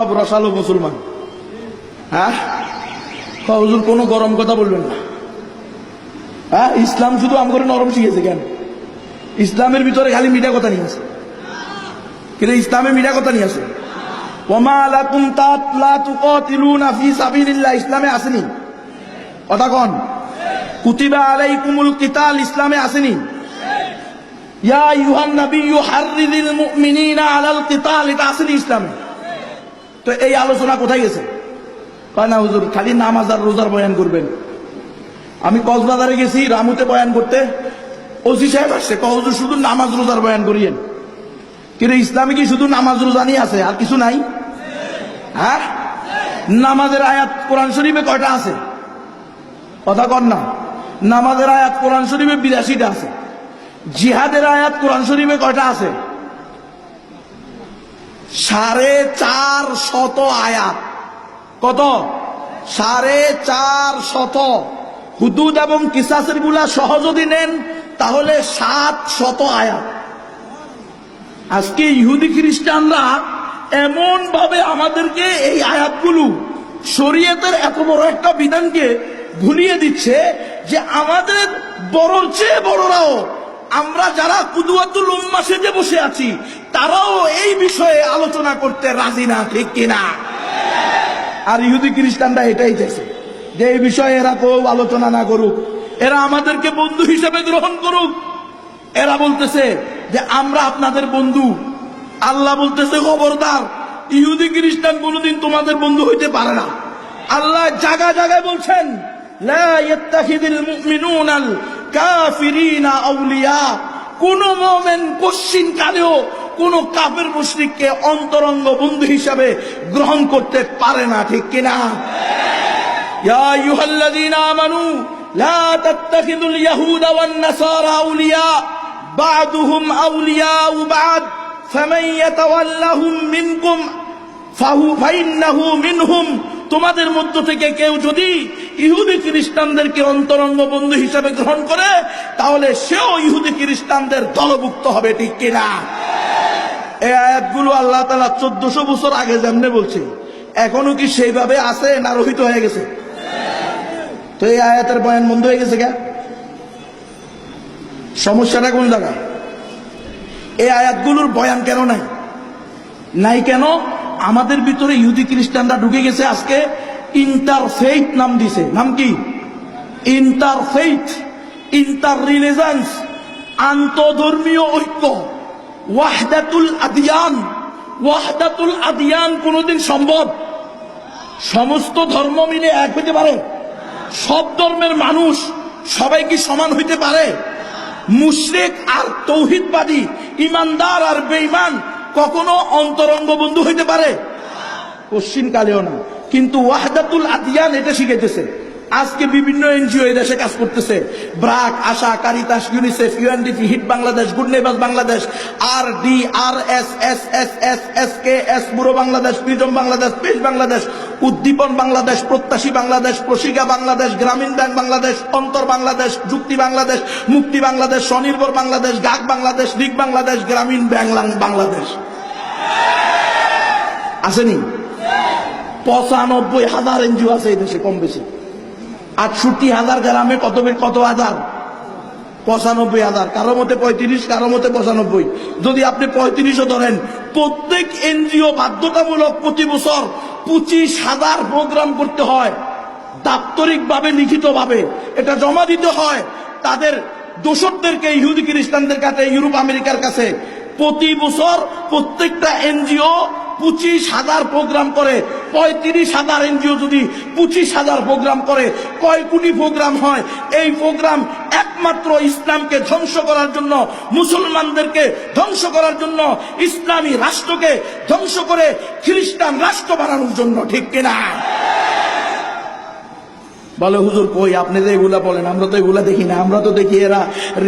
সব রসালো মুসলমান। হ্যাঁ? কোনো গরম কথা বলবেন না। হ্যাঁ? ইসলাম শুধু আম করে নরম শিখেছে কেন? ইসলামের ভিতরে খালি মিঠা কথা নিয়ে আছে কিন্তু ইসলামে মিঠা কথা নিয়ে আছে ইসলামে আসেনি। কথা কন। কুতিবা আলাইকুমুল কিতাল, ইসলামে আসেনি। ইয়া ইউহান নাবিয়্যু হাররিদিল মুমিনিনা আলাল কিতাল, এটা আসেনি ইসলামে। তো এই আলোচনা কোথায় গেছে? কয় না হুজুর, খালি নামাজ আর রোজার বয়ান করবেন। আমি কক্সবাজারে গেছি, রামুতে বয়ান করতে। ওসি সাহেব আসছে, কয়, হুজুর, শুধু নামাজ রোজার বয়ান করিয়েন। কিন্তু ইসলামে কি শুধু নামাজ রোজা নিয়ে আছে? আর কিছু নাই? হ্যাঁ? নামাজের আয়াত কোরআন শরীফে কয়টা আছে? কথা কর না। নামাজের আয়াত কোরআন শরীফে বিরাশিটা আছে। জিহাদের আয়াত কোরআন শরীফে কয়টা আছে? সাড়ে চার শত আয়াত। কত? সাড়ে চার শত। হুদুদ এবং কিসাসেরগুলা সহ যদি নেন, তাহলে সাত শত আয়াত। আজকে ইহুদি খ্রিস্টানরা এমন ভাবে আমাদেরকে এই আয়াতগুলো, শরীয়তের এত বড় একটা বিধানকে ভুলিয়ে দিচ্ছে যে আমাদের বড়র চেয়ে বড়রাও, আমরা যারা কুদুয়াতুল উম্মা সেজে বসে আছি তারাও এই বিষয়ে আলোচনা করতে রাজি না, ঠিক কিনা? আর ইহুদি খ্রিস্টানরা এটাই চাইছে, যে এই বিষয়ে এরা কেউ আলোচনা না করুক, এরা আমাদেরকে বন্ধু হিসেবে গ্রহণ করুক। এরা বলতেছে যে আমরা আপনাদের বন্ধু। আল্লাহ বলতেছে, খবরদার, ইহুদি খ্রিস্টান কোনোদিন তোমাদের বন্ধু হইতে পারে না। আল্লাহ জায়গা জায়গায় বলছেন কোন মোমেন কশ্চিন কালেও কোন কাফের মুশরিককে অন্তরঙ্গ বন্ধু হিসাবে গ্রহণ করতে পারে না ঠিক কিনা يا أيها الذين آمنوا لا تتخذوا اليهود والنصارى أولياء بعضهم أولياء بعض فمن يتولهم منكم فهو فإنه منهم তোমাদের মধ্য থেকে কেউ যদি ইহুদি খ্রিস্টানদেরকে অন্তরঙ্গ বন্ধু হিসাবে গ্রহণ করে তাহলে সেও ইহুদি খ্রিস্টানদের দলভুক্ত হবে ঠিক কিনা এই আয়াতগুলো আল্লাহ তালা চোদ্দশো বছর আগে যেমনে বলছে, এখনও কি সেইভাবে আছে না রহিত হয়ে গেছে? তো এই আয়াতের বয়ান বন্ধ হয়ে গেছে কে সমস্যাটা কোন জায়গায় এই আয়াতগুলোর বয়ান কেন নাই? নাই কেন? আমাদের ভিতরে ইহুদি খ্রিস্টানরা ঢুকে গেছে আজকে। ইন্টারফেইথ নাম দিছে। নাম কি? ইন্টারফেইথ। ইন্টার রিলিজেন্স আন্তধর্মীয় ঐক্য। ওয়াহদাতুল আদিয়ান ওয়াহদাতুল আদিয়ান কোনোদিন সম্ভব। সমস্ত ধর্ম মিলে এক হইতে পারে। সব ধর্মের মানুষ সবাই কি সমান হইতে পারে? মুশরিক আর তৌহিদবাদী, ইমানদার আর বেঈমান কখনো অন্তরঙ্গ বন্ধু হইতে পারে? পশ্চিম কালেও না। কিন্তু ওয়াহদাতুল আদিয়ান এটা শিখাইতেছে। আজকে বিভিন্ন এনজিও দেশে কাজ করতেছে। BRAC, ASA, Caritas, UNICEF, UNDP, HEED Bangladesh, Good Neighbors Bangladesh R D R S S S S S K S Bureau Bangladesh, Prism Bangladesh, পেশ বাংলাদেশ, উদ্দীপন বাংলাদেশ, প্রত্যাশী বাংলাদেশ, প্রশিকা বাংলাদেশ, গ্রামীণ ব্যাংক বাংলাদেশ, অন্তর বাংলাদেশ, যুক্তি বাংলাদেশ, মুক্তি বাংলাদেশ, স্বনির্ভর বাংলাদেশ গাক বাংলাদেশ রিক বাংলাদেশ, গ্রামীণ ব্যাংক বাংলাদেশ। আসেনি? পঁচানব্বই হাজার এনজিও আছে এই দেশে কম বেশি। আটষট্টি হাজার গ্রামে কত কত হাজার? পঁচানব্বই হাজার। কারও মতে পঁয়ত্রিশ, কারও মতে পঁচানব্বই। যদি আপনি পঁয়ত্রিশও ধরেন, প্রত্যেক এনজিও বাধ্যতামূলক প্রতি বছর পঁচিশ হাজার প্রোগ্রাম করতে হয়। দাপ্তরিক ভাবে লিখিত ভাবে এটা জমা দিতে হয় তাদের দোষকদেরকে ইহুদি খ্রিস্টানদের কাছে, ইউরোপ আমেরিকার কাছে। প্রতি বছর প্রত্যেকটা এনজিও পঁচিশ হাজার প্রোগ্রাম করে, পঁয়ত্রিশ হাজার এনজিও যদি পঁচিশ হাজার প্রোগ্রাম করে, কয় কোটি প্রোগ্রাম হয়? এই প্রোগ্রাম একমাত্র ইসলামকে ধ্বংস করার জন্য, মুসলমানদেরকে ধ্বংস করার জন্য, ইসলামী রাষ্ট্রকে ধ্বংস করে খ্রিস্টান রাষ্ট্র বানানোর জন্য, ঠিক কিনা? বলে, হুজুর, কই? আপনি যে এগুলা বলেন, আমরা তো এগুলা দেখি না। আমরা তো দেখি এরা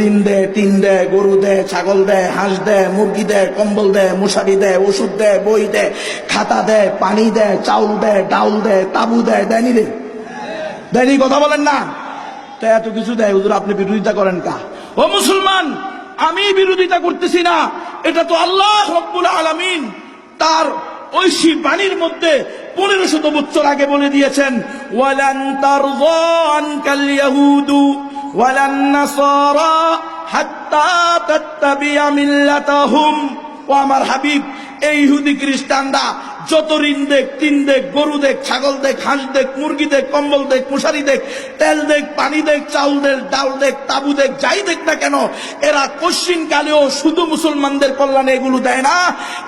ঋণ দেয়, টিন দেয়, গরু দেয়, ছাগল দেয়, হাঁস দেয়, মুরগি দেয়, কম্বল দেয়, মশারি দেয়, ওষুধ দেয়, বই দেয়, খাতা দেয়, পানি দেয়, চাউল দেয়, ডাউল দেয়, তাবু দেয়, দেয়নি রে। দেয়নি, কথা বলেন না। তো এত কিছু দেয়, হুজুর, আপনি বিরোধিতা করেন কা? ও মুসলমান, আমি বিরোধিতা করতেছি না। এটা তো আল্লাহ রব্বুল আলামিন তার ঐশী বাণীর মধ্যে পনেরো শত বছর আগে বলে দিয়েছেন, ওয়ালান তারযান কাল ইয়াহুদু, ওয়ালান নাসারা হাত্তা ও আমার হাবিব, এই ইহুদি খ্রিস্টানরা যত ঋণ দেখ তিন দেখ, গরু দেখ, ছাগল দেখ, হাঁস দেখ, মুরগি দেখ, কম্বল দেখ, মশারি দেখ, তেল দেখ, পানি দেখ, চাউল দেখ, ডাল দেখ, তাবু দেখ, যাই দেখ না কেন, এরা কশ্চিন কালেও শুধু মুসলমানদের কল্যাণে এগুলো দেয় না,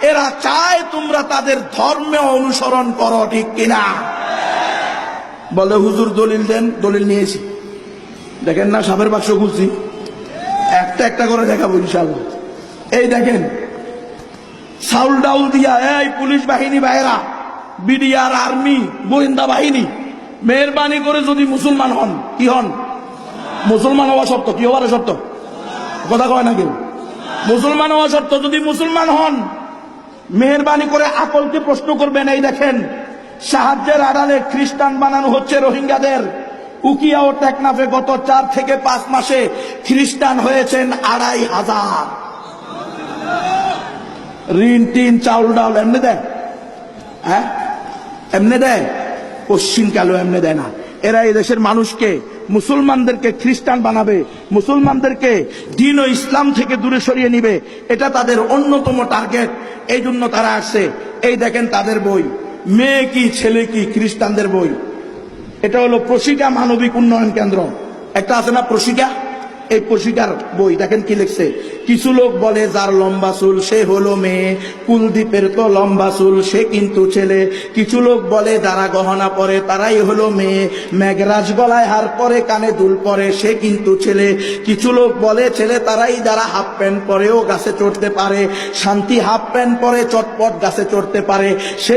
এরা চায় তোমরা তাদের ধর্মে অনুসরণ করো, ঠিক কিনা? বলে, হুজুর, দলিল দেন, দলিল নিয়েছি। দেখেন না, সাপের বাক্স খুলছি। একটা একটা করে দেখাবো ইনশাল্লাহ এই দেখেন সাউল ডাউল দিয়া এই পুলিশ বাহিনী বাইরা বিডিআর আর্মি, গোয়েন্দা বাহিনী, মেহরবানি করে যদি মুসলমান হন, কি হন? মুসলমান হওয়া সত্য কি হওয়ার সত্য কথা কয় না কেউ? মুসলমান হওয়া সত্য যদি মুসলমান হন, মেহরবানি করে আকলকে প্রশ্ন করবেন, এই দেখেন, সাহায্যের আড়ালে খ্রিস্টান বানানো হচ্ছে রোহিঙ্গাদের। উকিয়া ও টেকনাফে গত চার থেকে পাঁচ মাসে খ্রিস্টান হয়েছেন আড়াই হাজার। ঋণ, টিন, চাউল ডাউল এমনি দেয়। হ্যাঁ? এমনি দেয়? পশ্চিম কালো এমনি দেয় না। এরা এই দেশের মানুষকে, মুসলমানদেরকে খ্রিস্টান বানাবে, মুসলমানদেরকে দিন ও ইসলাম থেকে দূরে সরিয়ে নিবে। এটা তাদের অন্যতম টার্গেট। এই জন্য তারা আসছে। এই দেখেন তাদের বই। মেয়ে কি, ছেলে কি, খ্রিস্টানদের বই। এটা হলো প্রশিকা মানবিক উন্নয়ন কেন্দ্র। একটা আছে না প্রশিকা? এই প্রশিকার বই, দেখেন কি লিখছে? কিছু লোক বলে, যার লম্বা চুল সে হলো মেয়ে কুলদ্বীপের তো লম্বা চুল, সে কিন্তু ছেলে। কিছু লোক বলে, যারা গহনা পরে তারাই হলো মেয়ে, মেঘরাজ গলায় হার পরে, কানে দুল পরে, সে কিন্তু ছেলে। কিছু লোক বলে, ছেলে তারাই যারা হাফ প্যান্ট পরেও গাছে চড়তে পারে, শান্তি হাফ প্যান্ট পরে চটপট গাছে চড়তে পারে, সে